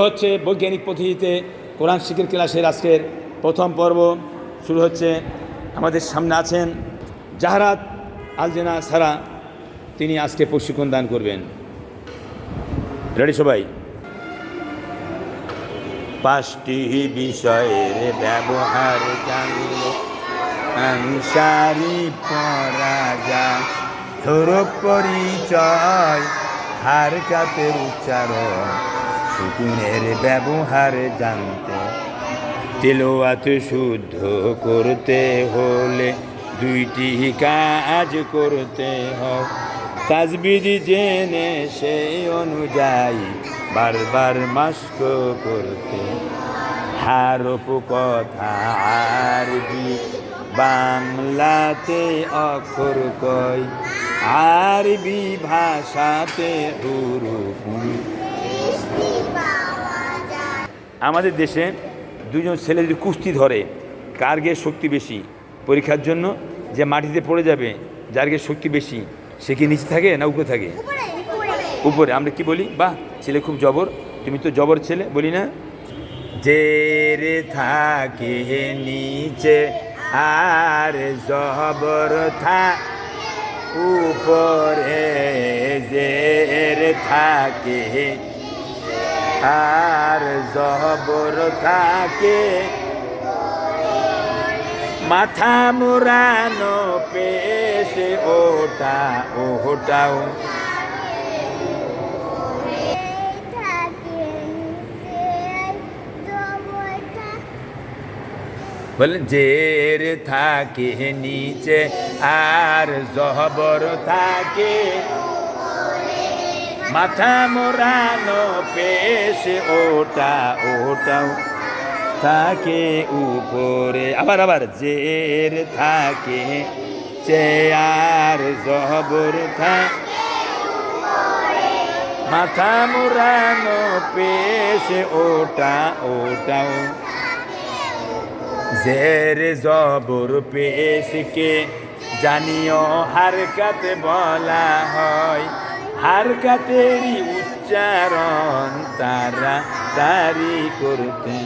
হচ্ছে বৈজ্ঞানিক পদ্ধতিতে কোরআন শিখের ক্লাসের আজকের প্রথম পর্ব শুরু হচ্ছে। আমাদের সামনে আছেন জাহারাত আলজেনা সারা। তিনি আজকে প্রশিক্ষণ দান করবেন। রেডি সবাই? পাঁচটি বিষয়ের ব্যবহার জানলে আনসারি পরা যায় হরফ পরিচয়, হার কাতের উচ্চারণ সুকুনের ব্যবহার জানতে। তেলোয়াত শুদ্ধ করতে হলে দুইটি কাজ করতে হয়। তাজবিদি জেনে সেই অনুযায়ী বারবার মাস্ক করতে। হারপ কথা আরবি, বাংলাতে অক্ষর কয়। আরবি ভাষাতে হুরুফ আমাদের দেশে দুজন ছেলে যদি কুস্তি ধরে কার গিয়ে শক্তি বেশি? পরীক্ষার জন্য যে মাটিতে পড়ে যাবে যার গিয়ে শক্তি বেশি সে কি নিচে থাকে না উপরে থাকে? উপরে আমরা কি বলি? বাহ ছেলে খুব জবর। তুমি তো জবর ছেলে বলি না? যে রে থাকে নিচে আর জবর থা উপরে যে রে থাকে আর জবর থাকে মাথা মুরানো পেশে ওটা ওটাও বলেন, জের থাকে নিচে, আর জহবর থাকে। মাথা মোরানো পেশে ওটা ওটাও থাকে উপরে। আবার আবার, জের থাকে, চেয়ার, জবর থাকে। মাথা মোরানো পেশে, ওটা ওটাও। জের, জবর পেশকে জানিও, হারকাত বলা হয়। হারকাতেরই উচ্চারণ তারা তারি করতে